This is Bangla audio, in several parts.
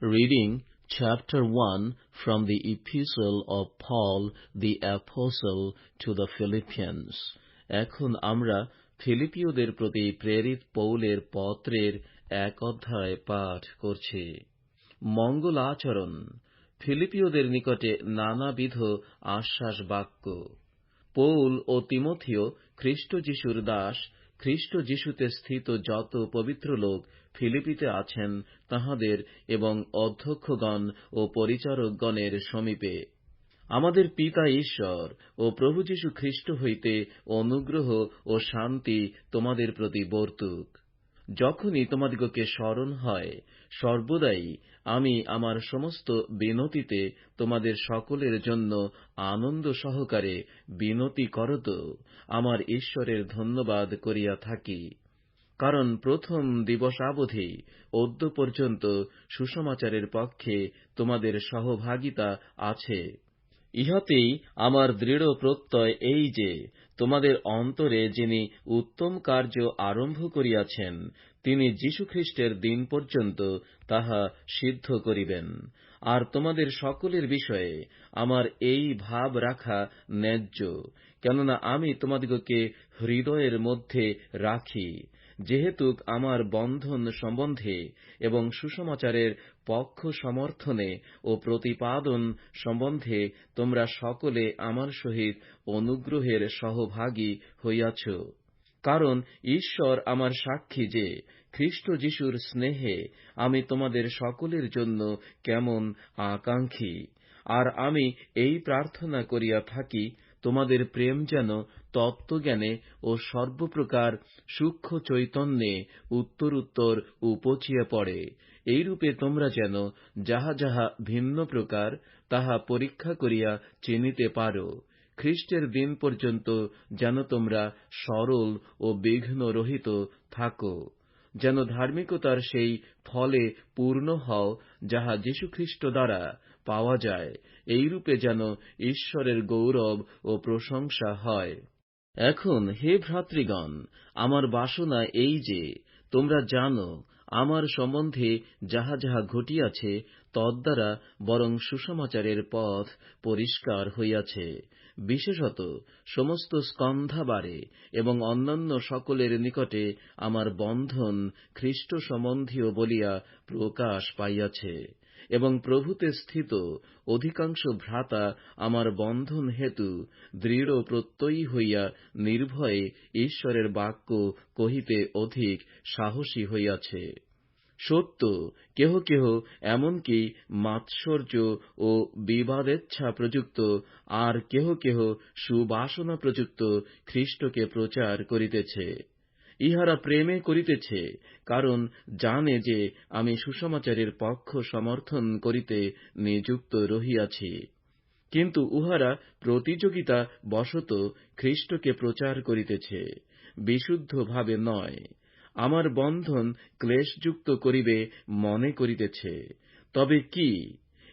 Reading chapter 1 from the Epistle of Paul the Apostle to the Philippians. এখন আমরা ফিলিপিওদের প্রতি প্রেরিত পৌলের পত্রের এক অধ্যায় পাঠ করছি মঙ্গল আচরণ, ফিলিপিওদের নিকটে নানাবিধ আশ্বাস বাক্য পৌল ও তিমথিও খ্রিস্ট যিশুর দাস, খ্রিস্ট যিশুতে স্থিত যত পবিত্র লোক ফিলিপিতে আছেন তাহাদের এবং অধ্যক্ষগণ ও পরিচারকগণের সমীপে। আমাদের পিতা ঈশ্বর ও প্রভু যীশু খ্রিস্ট হইতে অনুগ্রহ ও শান্তি তোমাদের প্রতি বর্তুক। যখনই তোমাদিগকে স্মরণ হয়, সর্বদাই আমি আমার সমস্ত বিনতিতে তোমাদের সকলের জন্য আনন্দ সহকারে বিনতি করত, আমার ঈশ্বরের ধন্যবাদ করিয়া থাকি। কারণ প্রথম দিবসাবধি অদ্য পর্যন্ত সুসমাচারের পক্ষে তোমাদের সহভাগিতা আছে। ইহাতেই আমার দৃঢ় প্রত্যয় এই যে, তোমাদের অন্তরে যিনি উত্তম কার্য আরম্ভ করিয়াছেন, তিনি যীশুখ্রিস্টের দিন পর্যন্ত তাহা সিদ্ধ করিবেন। আর তোমাদের সকলের বিষয়ে আমার এই ভাব রাখা ন্যায্য, কেননা আমি তোমাদিগকে হৃদয়ের মধ্যে রাখি। যেহেতুক আমার বন্ধন সম্বন্ধে এবং সুসমাচারের পক্ষ সমর্থনে ও প্রতিপাদন সম্বন্ধে তোমরা সকলে আমার সহিত অনুগ্রহের সহভাগী হইয়াছ। কারণ ঈশ্বর আমার সাক্ষী যে খ্রিস্ট যিশুর স্নেহে আমি তোমাদের সকলের জন্য কেমন আকাঙ্ক্ষী। আর আমি এই প্রার্থনা করিয়া থাকি তোমাদের প্রেম যেন তত্ত্বজ্ঞানে ও সর্বপ্রকার সূক্ষ্ম চৈতন্যে উত্তরোত্তর উপচিয়া পড়ে। এইরূপে তোমরা যেন যাহা যাহা ভিন্ন প্রকার, তাহা পরীক্ষা করিয়া চিনিতে পারো। খ্রিস্টের দিন পর্যন্ত যেন তোমরা সরল ও বিঘ্নরহিত থাকো। যেন ধার্মিকতার সেই ফলে পূর্ণ হও যাহা যীশুখ্রিস্ট দ্বারা পাওয়া যায়। এইরূপে যেন ঈশ্বরের গৌরব ও প্রশংসা হয়। এখন হে ভ্রাতৃগণ, আমার বাসনা এই যে, তোমরা জানো, আমার সম্বন্ধে যাহা যাহা ঘটিয়াছে, তদ্বারা বরং সুসমাচারের পথ পরিষ্কার হইয়াছে। বিশেষত সমস্ত স্কন্ধাবারে এবং অন্যান্য সকলের নিকটে আমার বন্ধন খ্রিস্ট সম্বন্ধীয় বলিয়া প্রকাশ পাইয়াছে। এবং প্রভুতে স্থিত অধিকাংশ ভ্রাতা আমার বন্ধন হেতু দৃঢ় প্রত্যয়ী হইয়া নির্ভয়ে ঈশ্বরের বাক্য কহিতে অধিক সাহসী হইয়াছে। সত্য, কেহ কেহ এমনকি মাৎসর্য ও বিবাদেচ্ছা প্রযুক্ত আর কেহ কেহ সুবাসনা প্রযুক্ত খ্রিস্টকে প্রচার করিতেছে। ইহারা প্রেমে করিতেছে, কারণ জানে যে আমি সুসমাচারের পক্ষ সমর্থন করিতে নিযুক্ত রহিয়াছি। কিন্তু উহারা প্রতিযোগিতা বশত খ্রিস্টকে প্রচার করিতেছে, বিশুদ্ধভাবে নয়। আমার বন্ধন ক্লেশযুক্ত করিবে মনে করিতেছে। তবে কি?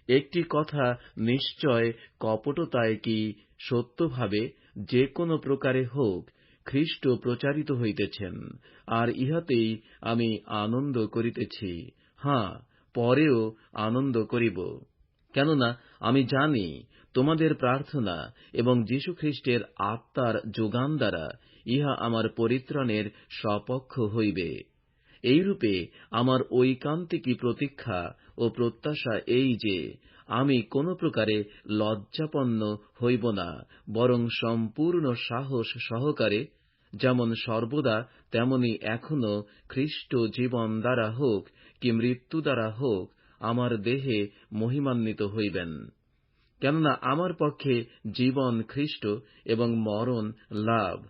একটি কথা নিশ্চয় কপটতায় কি সত্যভাবে যে কোন প্রকারে হোক খ্রিস্ট প্রচারিত হইতেছেন, আর ইহাতেই আমি আনন্দ করিতেছি। হাঁ, পরেও আনন্দ করিব। কেননা আমি জানি তোমাদের প্রার্থনা এবং যীশুখ্রিস্টের আত্মার যোগান দ্বারা ইহা আমার পরিত্রাণের সপক্ষ হইবে। এইরূপে আমার ঐকান্তিকী প্রতীক্ষা ও প্রত্যাশা এই যে, আমি কোন প্রকারে লজ্জাপন্ন হইব না, বরং সম্পূর্ণ সাহস সহকারে যেমন সর্বদা, তেমনি এখনও খ্রিস্ট জীবন দ্বারা হোক কি মৃত্যু দ্বারা হোক, আমার দেহে মহিমান্বিত হইবেন। কেননা আমার পক্ষে জীবন খ্রিস্ট এবং মরণ লাভ।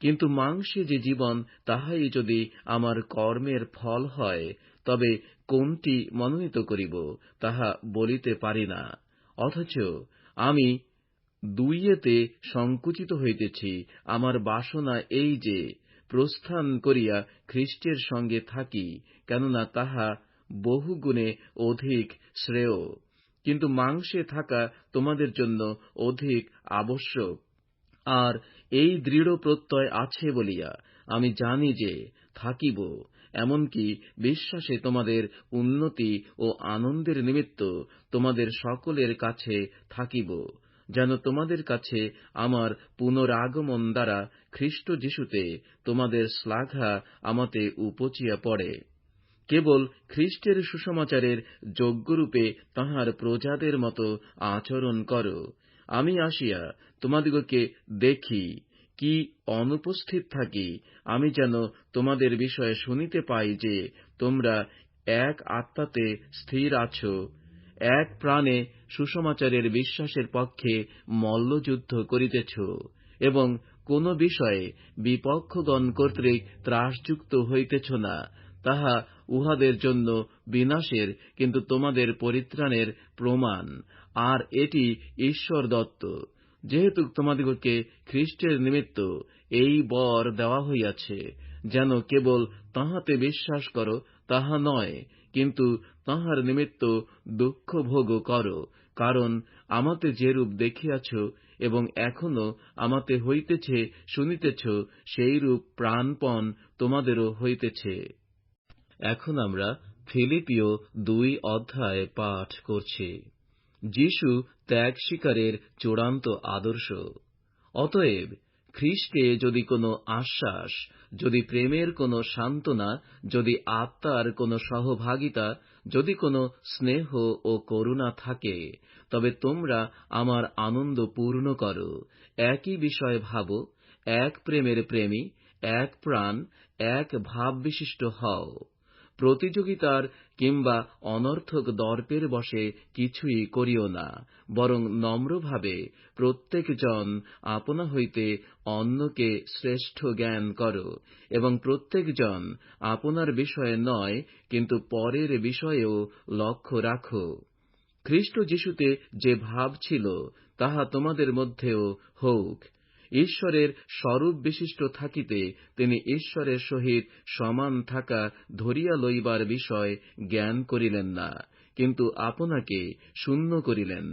কিন্তু মাংসে যে জীবন, তাহাই যদি আমার কর্মের ফল হয়, তবে কোনটি মনোনীত করিব, তাহা বলিতে পারি না। অথচ আমি দুইয়েতে সংকুচিত হইতেছি, আমার বাসনা এই যে, প্রস্থান করিয়া খ্রিস্টের সঙ্গে থাকি, কেননা তাহা বহুগুণে অধিক শ্রেয়। কিন্তু মাংসে থাকা তোমাদের জন্য অধিক আবশ্যক। আর এই দৃঢ় প্রত্যয় আছে বলিয়া আমি জানি যে থাকিব, এমনকি বিশ্বাসে তোমাদের উন্নতি ও আনন্দের নিমিত্ত তোমাদের সকলের কাছে থাকিব। যেন তোমাদের কাছে আমার পুনরাগমন দ্বারা খ্রিস্ট যিশুতে তোমাদের শ্লাঘা আমাতে উপচিয়া পড়ে। কেবল খ্রিস্টের সুসমাচারের যোগ্যরূপে তাঁহার প্রজাদের মতো আচরণ কর। আমি আসিয়া তোমাদিগকে দেখি, কি অনুপস্থিত থাকি। আমি যেন তোমাদের বিষয়ে শুনিতে পাই যে তোমরা এক আত্মাতে স্থির আছ। এক প্রাণে সুসমাচারের বিশ্বাসের পক্ষে মল্লযুদ্ধ করিতেছ এবং কোন বিষয়ে বিপক্ষগণ কর্তৃক ত্রাসযুক্ত হইতেছ না, তাহা উহাদের জন্য বিনাশের কিন্তু তোমাদের পরিত্রাণের প্রমাণ, আর এটি ঈশ্বর দত্ত যেহেতু তোমাদিগকে খ্রিস্টের নিমিত্ত এই বর দেওয়া হইয়াছে, যেন কেবল তাঁহাতে বিশ্বাস কর, তাহা নয়, কিন্তু তাঁহার নিমিত্ত দুঃখ ভোগ কর, কারণ আমাতে যেরূপ দেখিয়াছ এবং এখনও আমাতে হইতেছে, শুনিতেছ, সেইরূপ প্রাণপণ তোমাদেরও হইতেছে। এখন আমরা ফিলিপিও দুই অধ্যায় পাঠ করছি। যিশু ত্যাগ শিকারের চূড়ান্ত আদর্শ। অতএব খ্রিস্টে যদি কোনো আশ্বাস, যদি প্রেমের কোনো সান্ত্বনা, যদি আত্মার কোনো সহভাগিতা যদি কোনো স্নেহ ও করুণা থাকে, তবে তোমরা আমার আনন্দ পূর্ণ কর। একই বিষয়ে ভাব, এক প্রেমের প্রেমী, এক প্রাণ, এক ভাব বিশিষ্ট হও। প্রতিযোগিতার কিংবা অনর্থক দর্পের বসে কিছুই করিও না, বরং নম্রভাবে প্রত্যেকজন আপনা হইতে অন্যকে শ্রেষ্ঠ জ্ঞান কর, এবং প্রত্যেকজন আপনার বিষয়ে নয়, কিন্তু পরের বিষয়েও লক্ষ্য রাখো। খ্রিস্ট যিশুতে যে ভাব ছিল, তাহা তোমাদের মধ্যেও হউক ঈশ্বরের স্বরূপ বিশিষ্ট থাকিতে তিনি ঈশ্বরের সহিত সমান থাকা ধরিয়া লইবার বিষয় জ্ঞান করিলেন না, কিন্তু আপনাকে শূন্য করিলেন,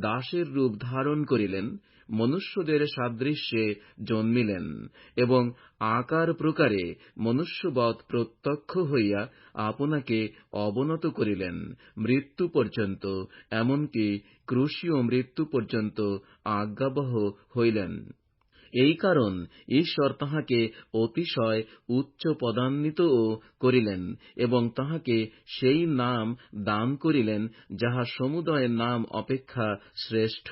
দাসের রূপ ধারণ করিলেন, মনুষ্যদের সাদৃশ্যে জন্মিলেন এবং আকার প্রকারে মনুষ্যবৎ প্রত্যক্ষ হইয়া আপনাকে অবনত করিলেন, মৃত্যু পর্যন্ত, এমনকি ক্রুশীয় মৃত্যু পর্যন্ত আজ্ঞাবহ হইলেন। এই কারণ ঈশ্বর তাঁহাকে অতিশয় উচ্চ পদান্বিতও করিলেন এবং তাঁহাকে সেই নাম দান করিলেন যাহা সমুদয় নাম অপেক্ষা শ্রেষ্ঠ।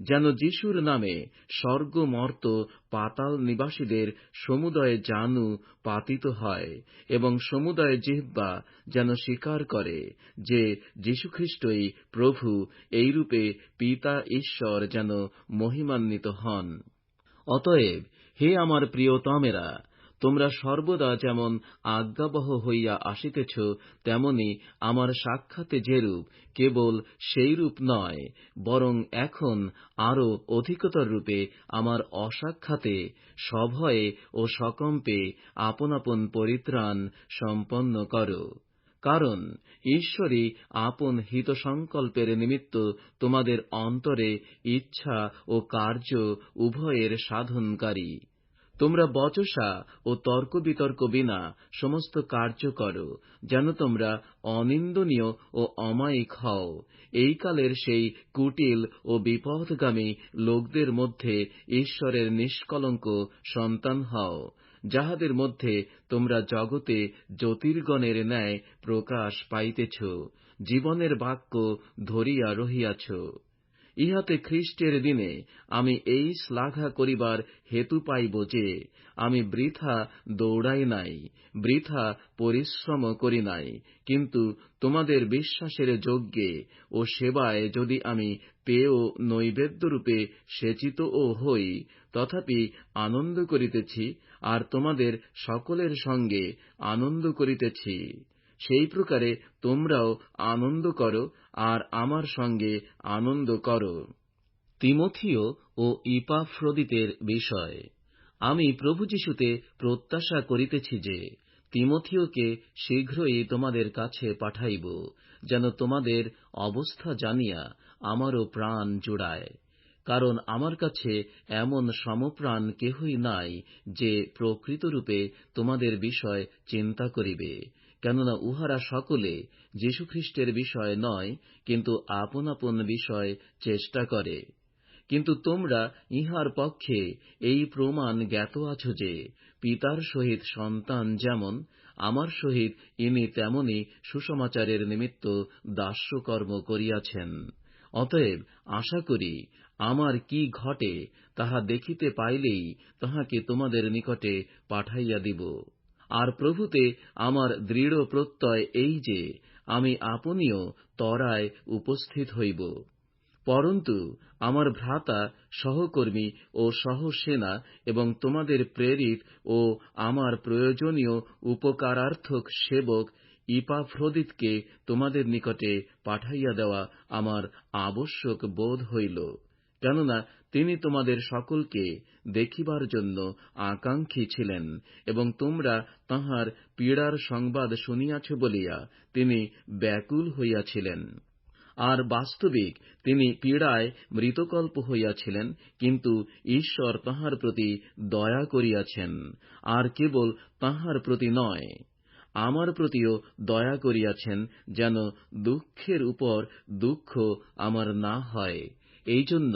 যেন যীশুর নামে স্বর্গ মর্ত পাতাল নিবাসীদের সমুদয় জানু পাতিত হয় এবং সমুদয় জিহ্বা যেন স্বীকার করে যে যীশুখ্রিস্টই প্রভু, এইরূপে পিতা ঈশ্বর যেন মহিমান্বিত হন। অতএব হে আমার প্রিয়তমেরা তোমরা সর্বদা যেমন আজ্ঞাবহ হইয়া আসিতেছ, তেমনি আমার সাক্ষাতে যেরূপ, কেবল সেইরূপ নয়, বরং এখন আরও অধিকতর রূপে আমার অসাক্ষাতে, সভয়ে ও সকম্পে আপন আপন পরিত্রাণ সম্পন্ন কর। কারণ ঈশ্বরই আপন হিতসংকল্পের নিমিত্ত তোমাদের অন্তরে ইচ্ছা ও কার্য উভয়ের সাধনকারী। তোমরা বচসা ও তর্ক বিতর্ক বিনা সমস্ত কার্য কর, যেন তোমরা অনিন্দনীয় ও অমায়িক হও। এই কালের সেই কুটিল ও বিপথগামী লোকদের মধ্যে ঈশ্বরের নিষ্কলঙ্ক সন্তান হও। যাহাদের মধ্যে তোমরা জগতে জ্যোতির্গণের ন্যায় প্রকাশ পাইতেছ, জীবনের বাক্য ধরিয়া রহিয়াছ। ইহাতে খ্রিস্টের দিনে আমি এই শ্লাঘা করিবার হেতু পাইব যে, আমি বৃথা দৌড়াই নাই, বৃথা পরিশ্রম করি নাই, কিন্তু তোমাদের বিশ্বাসের যজ্ঞে ও সেবায় যদি আমি পেয় নৈবেদ্যরূপে সেচিতও হই, তথাপি আনন্দ করিতেছি আর তোমাদের সকলের সঙ্গে আনন্দ করিতেছি। সেই প্রকারে তোমরাও আনন্দ কর আর আমার সঙ্গে আনন্দ কর। তিমথিও ও ইপাফ্রদিতের বিষয়। আমি প্রভু যীশুতে প্রত্যাশা করিতেছি যে, তিমথিওকে শীঘ্রই তোমাদের কাছে পাঠাইব, যেন তোমাদের অবস্থা জানিয়া আমারও প্রাণ জুড়ায়। কারণ আমার কাছে এমন সমপ্রাণ কেহই নাই যে প্রকৃতরূপে তোমাদের বিষয় চিন্তা করিবে। কেননা উহারা সকলে যীশুখ্রিস্টের বিষয় নয়, কিন্তু আপন আপন বিষয় চেষ্টা করে। কিন্তু তোমরা ইহার পক্ষে এই প্রমাণ জ্ঞাত আছ যে, পিতার সহিত সন্তান যেমন, আমার সহিত ইনি তেমনি সুসমাচারের নিমিত্ত দাস্যকর্ম করিয়াছেন। অতএব আশা করি আমার কি ঘটে তাহা দেখিতে পাইলেই তাহাকে তোমাদের নিকটে পাঠাইয়া দিব। আর প্রভুতে আমার দৃঢ় প্রত্যয় এই যে, আমি আপনিও তরায় উপস্থিত হইব। পরন্তু আমার ভ্রাতা সহকর্মী ও সহসেনা এবং তোমাদের প্রেরিত ও আমার প্রয়োজনীয় উপকারার্থক সেবক ইপাফ্রদিতকে তোমাদের নিকটে পাঠাইয়া দেওয়া আমার আবশ্যক বোধ হইল। কেননা তিনি তোমাদের সকলকে দেখিবার জন্য আকাঙ্ক্ষী ছিলেন এবং তোমরা তাঁহার পীড়ার সংবাদ শুনিয়াছ বলিয়া তিনি ব্যাকুল হইয়াছিলেন। আর বাস্তবিক তিনি পীড়ায় মৃতকল্প হইয়াছিলেন, কিন্তু ঈশ্বর তাঁহার প্রতি দয়া করিয়াছেন, আর কেবল তাঁহার প্রতি নয়, আমার প্রতিও দয়া করিয়াছেন যেন দুঃখের উপর দুঃখ আমার না হয়। এই জন্য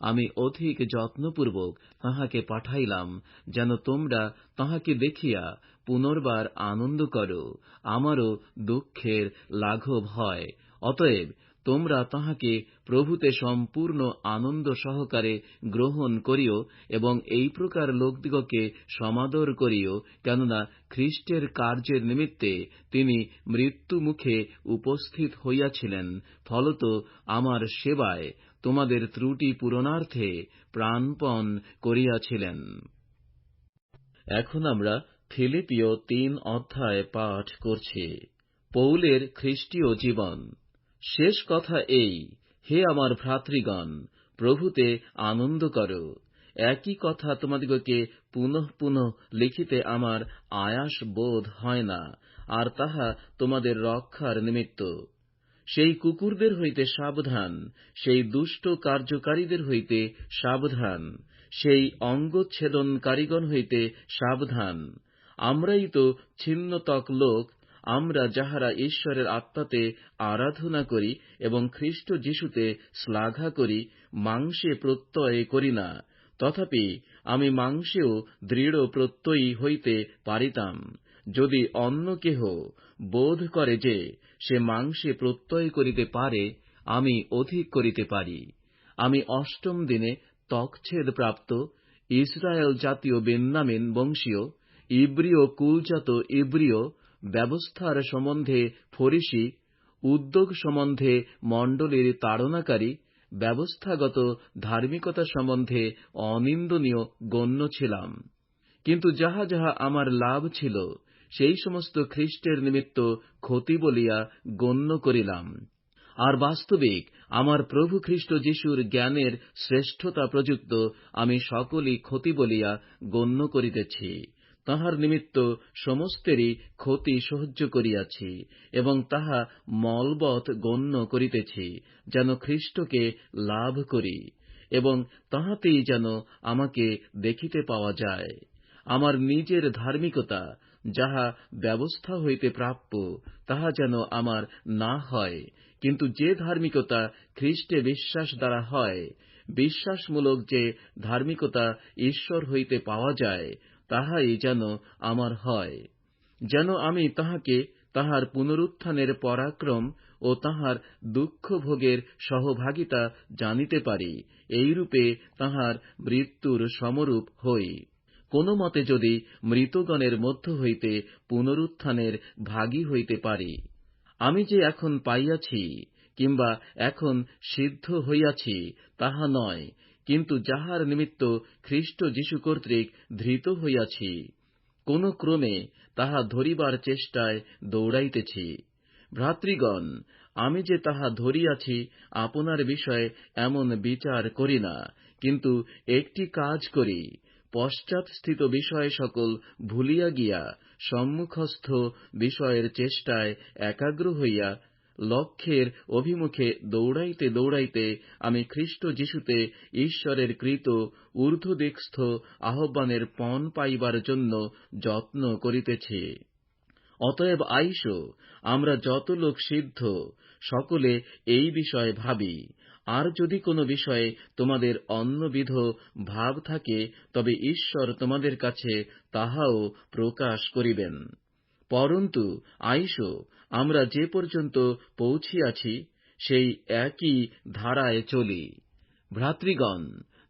আমি অধিক যত্নপূর্বক তাহাকে পাঠাইলাম, যেন তোমরা তাঁহাকে দেখিয়া পুনর্বার আনন্দ কর, আমারও দুঃখের লাঘব হয়। অতএব তোমরা তাহাকে প্রভুতে সম্পূর্ণ আনন্দ সহকারে গ্রহণ করিও এবং এই প্রকার লোকদিগকে সমাদর করিও, কেননা খ্রিস্টের কার্যের নিমিত্তে তিনি মৃত্যুমুখে উপস্থিত হইয়াছিলেন। ফলত আমার সেবায় তোমাদের ত্রুটি পূরণার্থে প্রাণপণ করিয়াছিলেন। এখন আমরা ফিলিপিও তিন অধ্যায় পাঠ করছি। পৌলের খ্রিস্টীয় জীবন। শেষ কথা এই, হে আমার ভ্রাতৃগণ, প্রভুতে আনন্দ কর। একই কথা তোমাদিগকে পুনঃ পুনঃ লিখিতে আমার আয়াস বোধ হয় না, আর তাহা তোমাদের রক্ষার নিমিত্ত। সেই কুকুরদের হইতে সাবধান, সেই দুষ্ট কার্যকারীদের হইতে সাবধান, সেই অঙ্গচ্ছেদনকারীগণ হইতে সাবধান। আমরাই তো ছিন্নতক লোক আমরা যাহারা ঈশ্বরের আত্মাতে আরাধনা করি এবং খ্রিস্ট যিশুতে শ্লাঘা করি, মাংসে প্রত্যয় করি না। তথাপি আমি মাংসেও দৃঢ় প্রত্যয়ী হইতে পারিতাম। যদি অন্য কেহ বোধ করে যে সে মাংসে প্রত্যয় করিতে পারে, আমি অধিক করিতে পারি। আমি অষ্টম দিনে তকছেদ প্রাপ্ত, ইসরায়েল জাতীয় বেন্নামিন বংশীয়, ইব্রিয় কুলজাত ইব্রিয় ব্যবস্থার সম্বন্ধে ফরিসি, উদ্যোগ সম্বন্ধে মণ্ডলীর তাড়নাকারী, ব্যবস্থাগত ধার্মিকতা সম্বন্ধে অনিন্দনীয় গণ্য ছিলাম। কিন্তু যাহা যাহা আমার লাভ ছিল, সেই সমস্ত খ্রিস্টের নিমিত্ত ক্ষতি বলিয়া গণ্য করিলাম। আর বাস্তবিক, আমার প্রভু খ্রিস্ট যিশুর জ্ঞানের শ্রেষ্ঠতা প্রযুক্ত আমি সকলই ক্ষতি বলিয়া গণ্য করিতেছি। তাহার নিমিত্ত সমস্তেরই ক্ষতি সহ্য করিয়াছি, এবং তাহা মলবৎ গণ্য করিতেছি, যেন খ্রিস্টকে লাভ করি, এবং তাহাতেই যেন আমাকে দেখিতে পাওয়া যায়। আমার নিজের ধার্মিকতা যাহা ব্যবস্থা হইতে প্রাপ্য, তাহা যেন আমার না হয়, কিন্তু যে ধার্মিকতা খ্রিস্টে বিশ্বাস দ্বারা হয়, বিশ্বাসমূলক যে ধার্মিকতা ঈশ্বর হইতে পাওয়া যায় তাহাই যেন আমার হয়। যেন আমি তাহাকে তাহার পুনরুত্থানের পরাক্রম ও তাহার দুঃখ ভোগের সহভাগিতা জানিতে পারি, এইরূপে তাহার মৃত্যুর সমরূপ হই। কোন মতে যদি মৃতগণের মধ্য হইতে পুনরুত্থানের ভাগী হইতে পারি, আমি যে এখন পাইয়াছি কিংবা এখন সিদ্ধ হইয়াছি, তাহা নয়। কিন্তু যাহার নিমিত্ত খ্রিস্ট যীশু কর্তৃক ধৃত হইয়াছি, কোন ক্রমে তাহা ধরিবার চেষ্টায় দৌড়াইতেছি। ভ্রাতৃগণ, আমি যে তাহা ধরিয়াছি, আপনার বিষয়ে এমন বিচার করি না, কিন্তু একটি কাজ করি, পশ্চাৎস্থিত বিষয় সকল ভুলিয়া গিয়া সম্মুখস্থ বিষয়ের চেষ্টায় একাগ্র হইয়া লক্ষ্যের অভিমুখে দৌড়াইতে দৌড়াইতে আমি খ্রিস্ট যিশুতে ঈশ্বরের কৃত ঊর্ধ্বদিকস্থ আহ্বানের পণ পাইবার জন্য যত্ন করিতেছি। অতএব আইসো, আমরা যত লোক সিদ্ধ, সকলে এই বিষয়ে ভাবি। আর যদি কোনো বিষয়ে তোমাদের অন্যবিধ ভাব থাকে, তবে ঈশ্বর তোমাদের কাছে তাহাও প্রকাশ করিবেন। পরন্তু আইসো আমরা যে পর্যন্ত পৌঁছিয়াছি সেই একই ধারায় চলি। ভ্রাতৃগণ,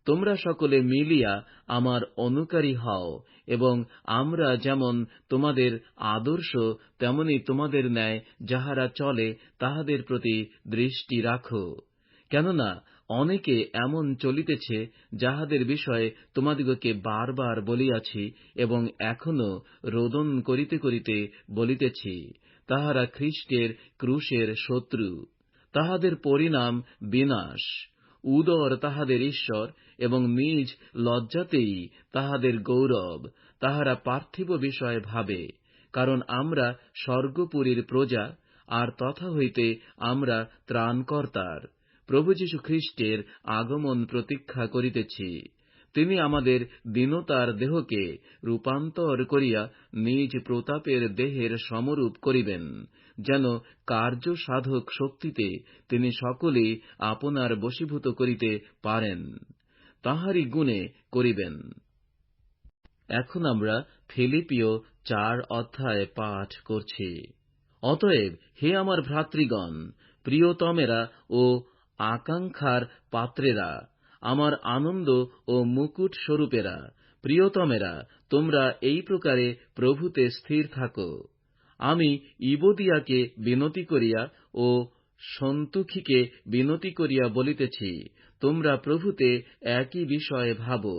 তোমরা সকলে মিলিয়া আমার অনুকারী হও এবং আমরা যেমন তোমাদের আদর্শ, তেমনি তোমাদের ন্যায় যাহারা চলে, তাহাদের প্রতি দৃষ্টি রাখো। কেননা অনেকে এমন চলিতেছে যাহাদের বিষয়ে তোমাদিগকে বারবার বলিয়াছি এবং এখনও রোদন করিতে করিতে বলিতেছি, তাহারা খ্রিস্টের ক্রুশের শত্রু। তাহাদের পরিণাম বিনাশ। উদর তাহাদের ঈশ্বর এবং নিজ লজ্জাতেই তাহাদের গৌরব। তাহারা পার্থিব বিষয় ভাবে, কারণ আমরা স্বর্গপুরীর প্রজা, আর তথা হইতে আমরা ত্রাণকর্তার। প্রভু যীশু খ্রিস্টের আগমন প্রতীক্ষা করিতেছি। তিনি আমাদের দীনতার দেহকে রূপান্তর করিয়া নিজ প্রতাপের দেহের সমরূপ করিবেন, যেন কার্য সাধক শক্তিতে তিনি সকলেই আপনার বশীভূত করিতে পারেন, তাহারই গুণে করিবেন। এখন আমরা ফিলিপিও চার অধ্যায় পাঠ করছি। অতএব হে আমার ভ্রাতৃগণ, প্রিয়তমেরা ও আকাঙ্ক্ষার পাত্রেরা, আমার আনন্দ ও মুকুট স্বরূপেরা, প্রিয়তমেরা, তোমরা এই প্রকারে প্রভুতে স্থির থাকো। আমি ইবোদিয়াকে বিনতি করিয়া ও সন্তুখিকে বিনতি করিয়া বলিতেছি, তোমরা প্রভুতে একই বিষয়ে ভাবো।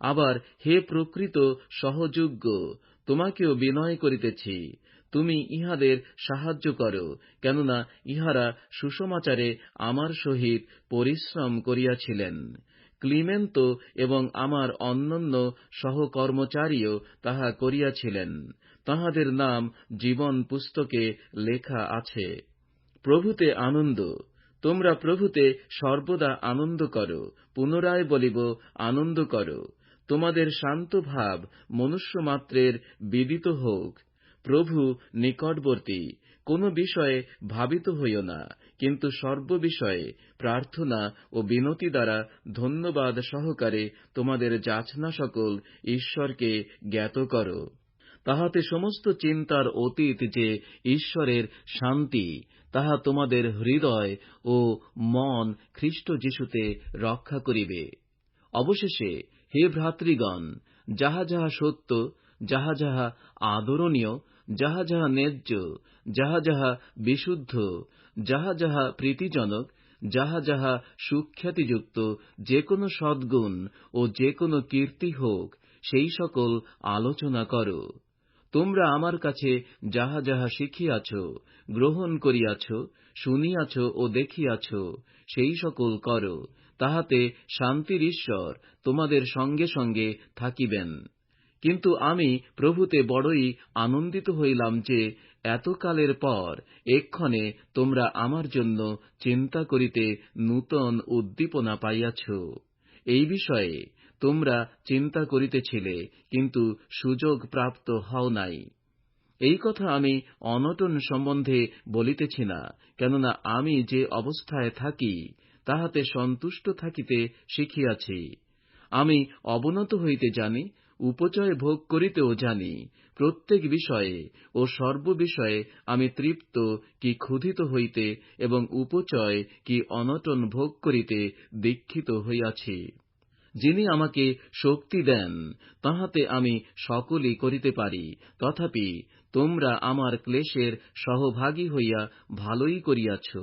আবার হে প্রকৃত সহযোগ্য, তোমাকেও বিনয় করিতেছি। তুমি ইহাদের সাহায্য করো, কেননা ইহারা সুসমাচারে আমার সহিত পরিশ্রম করিয়াছিলেন। ক্লিমেন্ত এবং আমার অন্যান্য সহকর্মচারীও তাহা করিয়াছিলেন। তাহাদের নাম জীবন পুস্তকে লেখা আছে। প্রভুতে আনন্দ, তোমরা প্রভুতে সর্বদা আনন্দ করো, পুনরায় বলিব আনন্দ করো। তোমাদের শান্ত ভাব মনুষ্যমাত্রের বিদিত হোক। প্রভু নিকটবর্তী, কোন বিষয়ে ভাবিত হইও না, কিন্তু সর্ববিষয়ে প্রার্থনা ও বিনতি দ্বারা ধন্যবাদ সহকারে তোমাদের যাচনা সকল ঈশ্বরকে জ্ঞাত কর। তাহাতে সমস্ত চিন্তার অতীত যে ঈশ্বরের শান্তি, তাহা তোমাদের হৃদয় ও মন খ্রিস্ট যিশুতে রক্ষা করিবে। অবশেষে, হে ভ্রাতৃগণ, যাহা যাহা সত্য, যাহা যাহা আদরণীয় যাহা যাহা ন্যায্য, যাহা যাহা বিশুদ্ধ, যাহা যাহা প্রীতিজনক, যাহা যাহা সুখ্যাতিযুক্ত, যে কোন সদ্গুণ ও যে কোন কীর্তি হোক, সেই সকল আলোচনা কর। তোমরা আমার কাছে যাহা যাহা শিখিয়াছ, গ্রহণ করিয়াছ, শুনিয়াছ ও দেখিয়াছ, সেই সকল কর, তাহাতে শান্তির ঈশ্বর তোমাদের সঙ্গে সঙ্গে থাকিবেন। কিন্তু আমি প্রভুতে বড়ই আনন্দিত হইলাম যে এতকালের পর এক্ষণে তোমরা আমার জন্য চিন্তা করিতে নূতন উদ্দীপনা পাইয়াছ। এই বিষয়ে তোমরা চিন্তা করিতেছিলে, কিন্তু সুযোগ প্রাপ্ত হও নাই। এই কথা আমি অনটন সম্বন্ধে বলিতেছি না, কেননা আমি যে অবস্থায় থাকি, তাহাতে সন্তুষ্ট থাকিতে শিখিয়াছি। আমি অবনত হইতে জানি উপচয় ভোগ করিতেও জানি, প্রত্যেক বিষয়ে ও সর্ববিষয়ে আমি তৃপ্ত কি ক্ষুধিত হইতে এবং উপচয় কি অনটন ভোগ করিতে দীক্ষিত হইয়াছি। যিনি আমাকে শক্তি দেন, তাহাতে আমি সকলই করিতে পারি, তথাপি তোমরা আমার ক্লেশের সহভাগী হইয়া ভালোই করিয়াছ।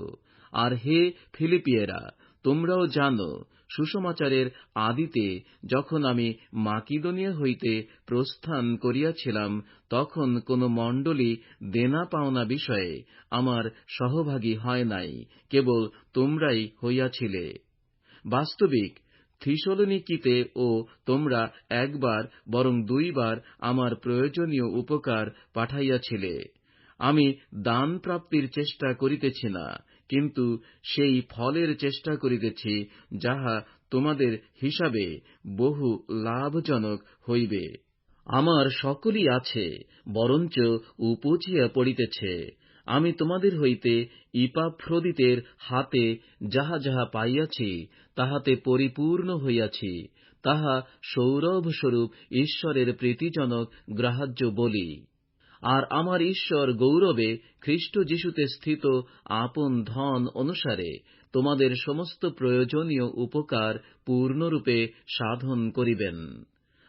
আর হে ফিলিপিয়েরা, তোমরাও জানো সুসমাচারের আদিতে যখন আমি মাকিদোনিয়া হইতে প্রস্থান করিয়াছিলাম, তখন কোন মণ্ডলী দেনা পাওনা বিষয়ে আমার সহভাগী হয় নাই, কেবল তোমরাই হইয়াছিলে। বাস্তবিক, থিসলনিকিতে ও তোমরা একবার বরং দুইবার আমার প্রয়োজনীয় উপকার পাঠাইয়াছিলে। আমি দান প্রাপ্তির চেষ্টা করিতেছি না কিন্তু সেই ফলের চেষ্টা করিতেছি, যাহা তোমাদের হিসাবে বহু লাভজনক হইবে। আমার সকলই আছে, বরঞ্চ উপচিয়া পড়িতেছে। আমি তোমাদের হইতে ইপাফ্রদিতের হাতে যাহা যাহা পাইয়াছি, তাহাতে পরিপূর্ণ হইয়াছি। তাহা সৌরভস্বরূপ ঈশ্বরের প্রীতিজনক গ্রাহ্য বলি। আর আমার ঈশ্বর গৌরবে খ্রিস্ট যিশুতে স্থিত আপন ধন অনুসারে তোমাদের সমস্ত প্রয়োজনীয় উপকার পূর্ণরূপে সাধন করিবেন।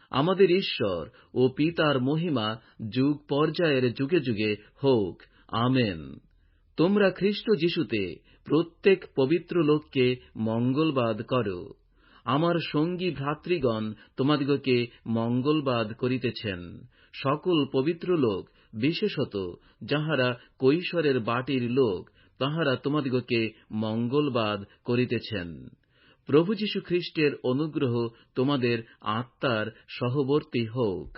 আমাদের ঈশ্বর ও পিতার মহিমা যুগ পর্যায়ের যুগে যুগে হোক, আমেন। তোমরা খ্রিস্ট যিশুতে প্রত্যেক পবিত্র লোককে মঙ্গলবাদ করো। আমার সঙ্গী ভ্রাতৃগণ তোমাদিগকে মঙ্গলবাদ করিতেছেন। সকল পবিত্র লোক বিশেষত যাহারা কৈশোরের বাটির লোক, তাহারা তোমাদিগকে মঙ্গলবাদ করিতেছেন। প্রভু যীশু খ্রীষ্টের অনুগ্রহ তোমাদের আত্মার সহবর্তী হোক।